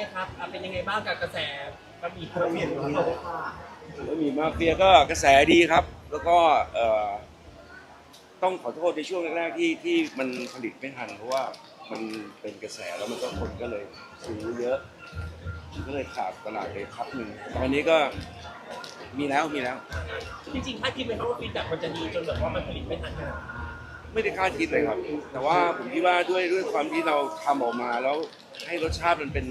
ไหมครับอะเป็นยังไงบ้างกับกระแสบะหมี่โควิดของเราค่ะแล้วมีมาเฟียก็กระแสดีครับ แล้วก็เอ่อต้องขอโทษในช่วงแรกๆที่ที่มันผลิตไม่ทันเพราะว่ามันเป็นกระแสแล้วมันก็คนก็เลยซื้อเยอะมันก็เลยขาดตลาดไปพักหนึ่งตอนนี้ก็มีแล้วมีแล้ว จริงๆถ้าคิดไหมครับว่าฟีดแบ็กมันจะดีจนแบบว่ามันผลิตไม่ทันขนาดนั้นไม่ได้คาดคิดเลยครับ แต่ว่าผมคิดว่าด้วยด้วยความที่เราทำออกมาแล้วให้รสชาติมันเป็น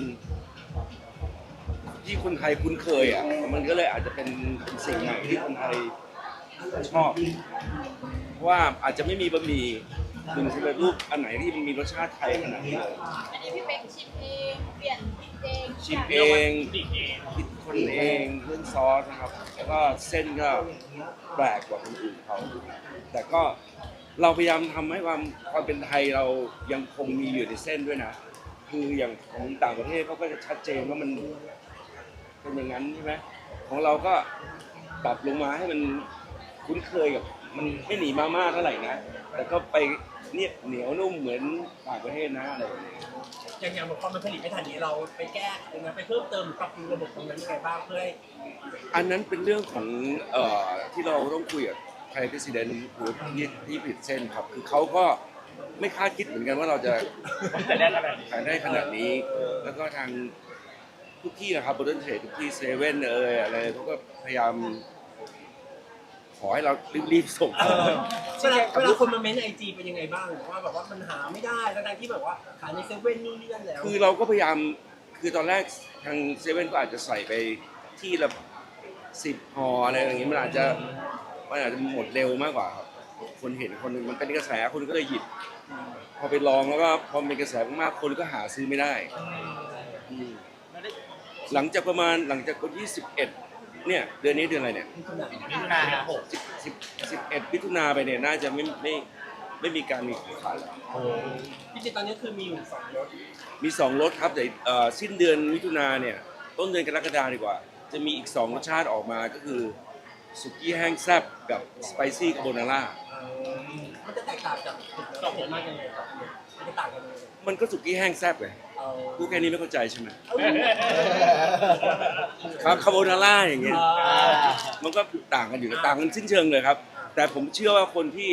ที่คนไทยคุ้นเคยอะมันก็เลยอาจจะเป็นเป็นสิ่งใหม่ที่คนไทยชอบเพราะว่าอาจจะไม่มีบะหมี่หนึ่งสำเร็จรูปอันไหนที่มันมีรสชาติไทยขนาดนี้เลยอันนี้พี่เป๊กชิมเองเปลี่ยนเองชิมเองดิเองคิดคนเองเรื่องซอสนะครับแล้วก็เส้นก็แปลกกว่าคนอื่นเขาแต่ก็เราพยายามทำให้ความความเป็นไทยเรายังคงมีอยู่ในเส้นด้วยนะ คืออย่างของต่างประเทศเขาก็จะชัดเจนว่ามัน เป็นอย่างนั้นใช่ไหมของเราก็ปรับลงมาให้มันคุ้นเคยกับ มันไม่หนีมามากเท่าไหร่นะ แต่ก็ไปเนี่ยเหนียวนุ่มเหมือนต่างประเทศนะอะไรอย่างเงี้ยอย่างอย่างพอมันผลิตไม่ทันนี้เราไปแก้ตรงนั้นไปเพิ่มเติมหรือปรับปรุงระบบตรงนั้นยังไงบ้างเพื่อให้อันนั้นเป็นเรื่องของเอ่อที่เราต้องคุยกับไทยพิสิเดนที่ที่ผิดเส้นครับ คือเขาก็ไม่คาดคิดเหมือนกันว่าเราจะแต่แรกขนาดนี้ ขายได้ขนาดนี้ แล้วก็ทาง ทุกที่นะครับบนเทรดทุกที่เซเว่นเอยอะไรเขาก็พยายาม ขอให้เรารีบๆส่ง เออเวลาเวลาคนมาเม้นไอจีเป็นยังไงบ้างว่าแบบว่ามันหาไม่ได้ทั้งๆที่แบบว่าขายในเซเว่นนู่นนี่นั่นแล้ว คือเราก็พยายามคือตอนแรกทางเซเว่นก็อาจจะใส่ไปที่ละสิบห่ออะไรอย่างงี้มันอาจจะมันอาจจะหมดเร็วมากกว่าครับคนเห็นคนหนึ่งมันเป็นกระแสคนก็เลยหยิบพอไปลองแล้วก็พอเป็นกระแสมากๆคนก็หาซื้อไม่ได้อืม หลังจากประมาณหลังจากวันที่สิบเอ็ดเนี่ยเดือนนี้เดือนอะไรเนี่ยมิถุนามิถุนาหกสิบสิบสิบเอ็ดมิถุนาไปเนี่ยน่าจะไม่ไม่ไม่มีการมีขายแล้วพี่จิตตอนนี้คือมีอยู่สองรถมีสองรสครับแต่เอ่อสิ้นเดือนมิถุนาเนี่ยต้นเดือนกรกฎาดีกว่า จะมีอีกสองรสชาติออกมาก็คือสุกี้แห้งแซ่บกับสไปซี่คาโบนาร่ามันจะแตกต่างจากสองรสมากยังไงครับมันจะต่างกันยังไงมั นก็สุกี้แห้งแซ่บเลยเอาพูดแค่นี้ไม่เข้าใจใช่ไหมเอาครับคาโบนาร่าอย่างเงี้ยอ่ามันก็ต่างกันอยู่ต่างกันสิ้นเชิงเลยครับ แต่ผมเชื่อว่าคนที่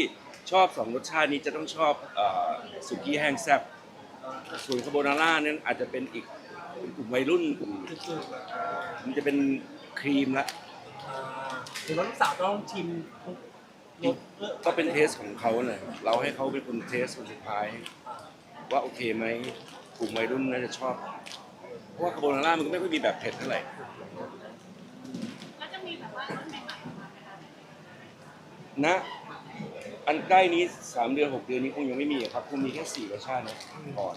ชอบสองรสชาตินี้จะต้องชอบเอ่อสุกี้แห้งแซ่บส่วนคาโบนาร่านั้นอาจจะเป็นอีกเป็นกลุ่มวัยรุ่นกลุ่มคือๆมันจะเป็นครีมละอ่าหรือว่าลูกสาวต้องชิมทุกรสเพื่อก็เป็นเทสของเขาเลยเราให้เขาเป็นคนเทสคนสุดท้าย ว่าโอเคไหมกลุ่มวัยรุ่นน่าจะชอบ เพราะว่าคาโบนาร่ามันก็ไม่ค่อยมีแบบเผ็ดเท่าไหร่แล้วจะมีแบบว่ารถใหม่ๆออกมาไหมคะนะ อันใกล้นี้สามเดือนหกเดือนนี้คงยังไม่มีอะครับคงมีแค่สี่รสชาตินะก่อน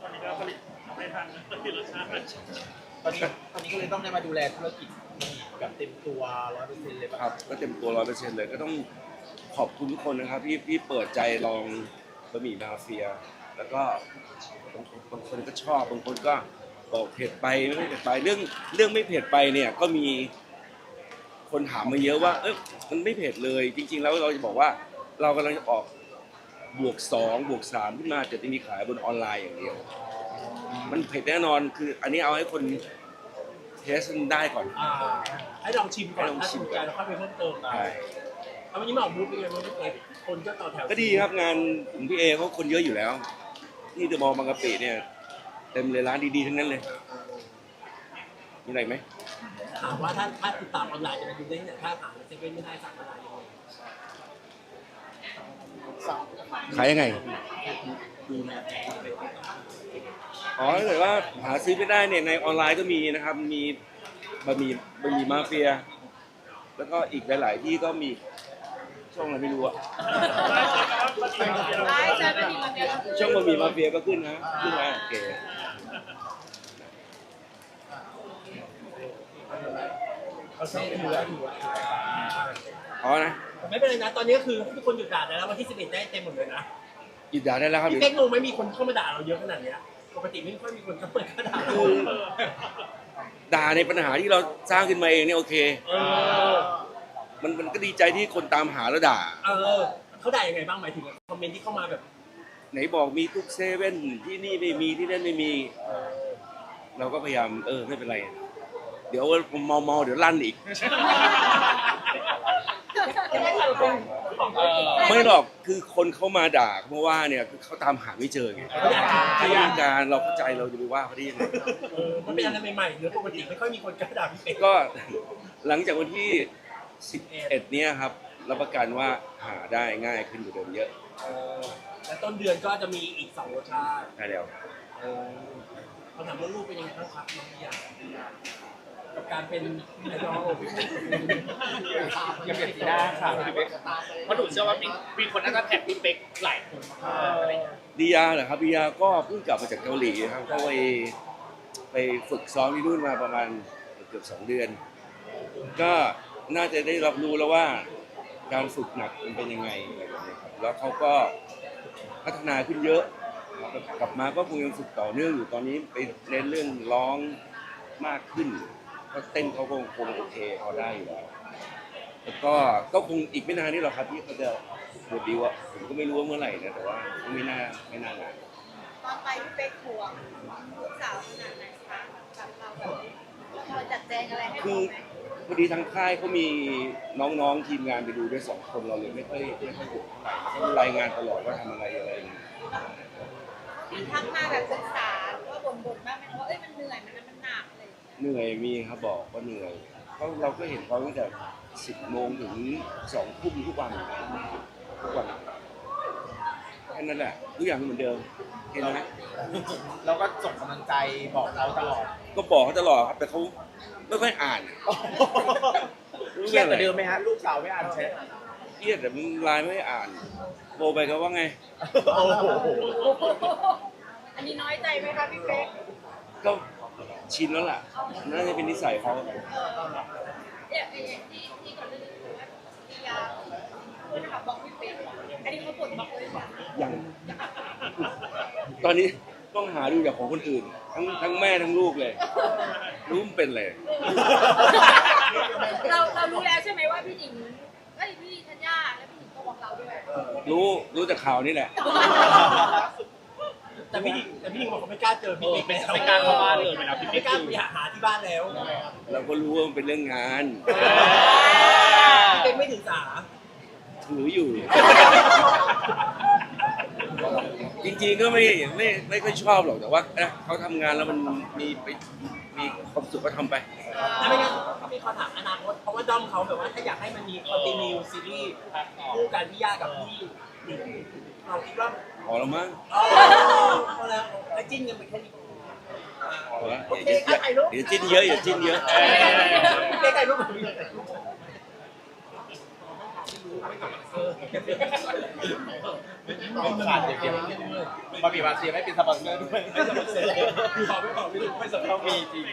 ตอนนี้ตอนนี้ก็เลยต้องได้มาดูแลธุรกิจแบบเต็มตัวร้อยเปอร์เซ็นต์เลยป่ะครับ ก็เต็มตัวร้อยเปอร์เซ็นต์เลยก็ต้องขอบคุณทุกคนนะครับที่ที่เปิดใจลอง บะหมี่มาเฟีย แล้วก็บางคนบางคนก็ชอบบางคนก็บอกเผ็ดไปไม่เผ็ดไปเรื่องเรื่องไม่เผ็ดไปเนี่ยก็มีคนถามมาเยอะว่า เอ้ยมันไม่เผ็ดเลย จริง ๆ แล้วเราจะบอกว่าเรากำลังจะออกบวกสองบวกสามขึ้นมาจะมีขายบนออนไลน์อย่างเดียว มันเผ็ดแน่นอนคือ อันนี้เอาให้คนเทสมันได้ก่อน อ่าให้ลองชิมก่อนให้ลองถ้าชิถูมกก่ใจอน แล้วค่อยไปเพิ่มเติมใช่เอาวันนี้มาออกบูธเป็นไงบ้างพี่เอก คนก็ต่อแถวก็ดีครับงานของพี่เอเขาคนเยอะอยู่แล้ว ที่เดอะมอลล์บางกะปิเนี่ยเต็มเลยร้านดีๆทั้งนั้นเลยมีอะไรไหมถามว่าถ้าถ้าติดตามออนไลน์จะไปดูได้ที่ไหนถ้าหาในเซเว่นไม่ได้สั่งออนไลน์ยังไงขายยังไงอ๋อถ้าเกิดว่าหาซื้อไม่ได้เนี่ยในออนไลน์ก็มีนะครับ มีบะหมี่บะหมี่มาเฟีย แล้วก็อีกหลาย ๆ ที่ก็มี ช่องอะไรไม่รู้อะได้ใช่เป็นอีกคนเดียวช่องบะหมี่มาเฟียก็ขึ้นนะขึ้นมาโอเคเขาชอนะไม่เป็นไรนะ ตอนนี้ก็คือทุกคนหยุดด่าได้แล้ววันที่11ได้เต็มหมดเลยนะหยุดด่าได้แล้วครับพี่เป๊กงงไหมมีคนเข้ามาด่าเราเยอะขนาดเนี้ยปกติไม่ค่อยมีคนเข้ามาด่าเราคือด่าในปัญหาที่เราสร้างขึ้นมาเองเนี่ยโอเค เออ มันมันก็ดีใจที่คนตามหาแล้วด่า เออเขาด่ายังไงบ้างหมายถึงคอมเมนต์ที่เข้ามาแบบไหนบอกมีทุกเซเว่นที่นี่ไม่มีที่นั่นไม่มี เราก็พยายามเออไม่เป็นไร เดี๋ยวเมาเมาๆเดี๋ยวลั่นอีก ไม่หรอกคือคนเขามาด่าเพราะว่าเนี่ยคือเขาตามหาไม่เจอไงที่การเราเข้าใจเราจะไปว่าเขาได้ยังไง เออมันเป็นอะไรใหม่ๆหรือปกติไม่ค่อยมีคนกล้าด่าพี่เป๊กก็ หลังจากวันที่ 11 เนี้ยครับรับประกันว่าหาได้ง่ายขึ้นกว่าเดิมเยอะเออและต้นเดือนก็จะมีอีกสองรสชาติได้แล้ว เออคำถามว่าลูกเป็นยังไงบ้างครับน้องยากับการเป็นไอดอลอย่าเปลี่ยนสีหน้าค่ะพี่เป๊กเพราะหนูเชื่อว่ามีมีคนน่าจะแท็กพี่เป๊กหลายคนมากอะไรอย่างเงี้ยดียาเหรอครับดียาก็เพิ่งกลับมาจากเกาหลีครับก็ไปไปฝึกซ้อมที่นู่นมาประมาณเกือบสองเดือน ก็ น่าจะได้รับรู้แล้วว่าการฝึกหนักมันเป็นยังไงอะไรแบบนี้ครับแล้วเขาก็พัฒนาขึ้นเยอะกลับมาก็คงยังฝึกต่อเนื่องอยู่ตอนนี้ไปเน้นเรื่องร้องมากขึ้นก็เต้นเขาก็คงโอเคเขาได้อยู่แล้วแล้วก็ก็คงอีกไม่นานนี่หรอกครับที่เขาจะเดบิวต์อะผมก็ไม่รู้ว่าเมื่อไหร่นะแต่ว่าก็ไม่น่าไม่น่านานตอนไปพี่เป๊กห่วงลูกสาวขนาดไหนคะแบบเราแบบคอยจัดแจงอะไรให้คืเขาอไหม พอดีทางค่ายเขามีน้องๆทีมงานไปดูด้วยสองคนเราเลยไม่ค่อยไม่ค่อยห่วงเท่าไหร่เขารายงานตลอดว่าทำอะไรอะไรอย่างเงี้ยมีทักมาแบบศึกษาหรือว่าบ่นๆบ้างไหมว่าเอ้ยมันเหนื่อยมันมันหนักอะไรอย่างเลยเหนื่อยมีครับบอกว่าเหนื่อยเขาเราก็เห็นเขาตั้งแต่สิบโมงถึงสองทุ่มทุกวันทุกวันแค่นั้นแหละทุกอย่างเหมือนเดิมเห็นไหมเราก็ส่งกำลังใจบอกเขาตลอด ก็บอกเขาตลอดครับแต่เขาไม่ค่อยอ่านเครียดกว่าเดิมไหมฮะลูกสาวไม่อ่านแชทเครียดแต่มันไลน์ไม่อ่านโทรไปก็ว่าไง โอ้โหอันนี้น้อยใจไหมคะพี่เป๊กก็ชินแล้วล่ะน่าจะเป็นนิสัยเขาเนี่ยไอ้ที่ที่ก่อนหน้านี้มียาพูดนะคะบอกพี่เป๊กอันนี้เขาบ่นบอกเลยค่ะยังตอนนี้ต้องหาดูจากของคนอื่น ทั้งทั้งแม่ทั้งลูกเลย รู้มันเป็นอะไรเราเรารู้แล้วใช่ไหมว่าพี่หญิงเอ้ยพี่ธัญญาและพี่หญิงก็บอกเราด้วยรู้รู้จากข่าวนี่แหละ แต่พี่หญิงแต่พี่หญิงบอกเขาไม่กล้าเจอพี่เป๊กเป็นแล้วไม่กล้าเข้าบ้านเลยนะพี่ไม่เป๊กกล้าคือไปหาที่บ้านแล้วเราก็รู้ว่ามันเป็นเรื่องงานพี่เป๊กไม่ถึงสาถืออยู่ จริงๆก็ไม่ไม่ไม่ค่อยชอบหรอกแต่ว่าเอ๊ะเขาทำงานแล้วมันมีไปมีความสุขก็ทำไปถ้าไม่งั้นพี่ขอถามอนาคตเพราะว่าด้อมเขาแบบว่าถ้าอยากให้มันมีคอนติเนียซีรีส์คู่กันพี่ย่ากับพี่หนิงเราคิดว่าพอแล้วมั้งเออพอแล้วไอ้จิ้นกันไปแค่นี้พอแล้วอย่าอย่าอย่าอย่าจิ้นเยอะอย่าจิ้นเยอะพี่เป๊กถ่ายรูปกับพี่เป๊กถ่ายรูป ขาดอย่างเดียวบะหมี่มาเซียไม่เป็นสปอนเซอร์ด้วยไม่สปอนเซอร์ขอไม่ขอไม่ไม่สปอนเซอร์มีจริง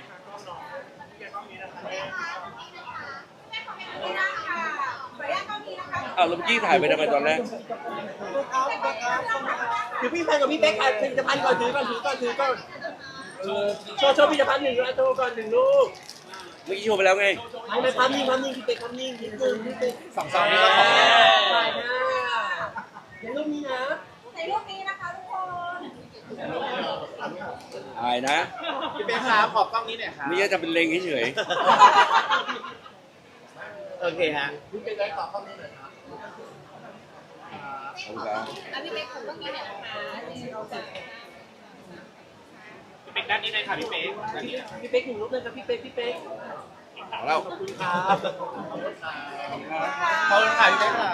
อ้าวแล้วเมื่อกี้ถ่ายไปทำไมตอนแรกคือพี่แพนกับพี่เป๊กถ่ายผลิตภัณฑ์ก่อนถือก่อนถือก่อนถือก่อนเออโชว์โชว์ผลิตภัณฑ์หนึ่งแล้วโชว์ก่อนหนึ่งลูก เมื่อกี้โชว์ไปแล้วไง ไม่ไม่พันนิ่งพันนิ่งพี่เป๊กพันนิ่งนิดนึงนิดนึงสองสามนี่ก็พอถ่ายหน้าอย่ารูปนี้นะในรูปนี้นะคะทุกคนถ่ายนะพี่เป๊กครับขอบกล้องนี้หน่อยครับไม่ใช่ทำเป็นเลงเฉยโอเคฮะๆขอบคุณครับแล้วพี่เป๊กของพวกนี้เนี่ยนะคะที่ เราจะพี่เป๊กด้านนี้เลยค่ะพี่เป๊กด้านนี้พี่เป๊กหนึ่งรูปเลยครับพี่เป๊กพี่เป๊กเอาแล้วขอบคุณครับขอบคุณค่ะพี่เป๊กค่ะ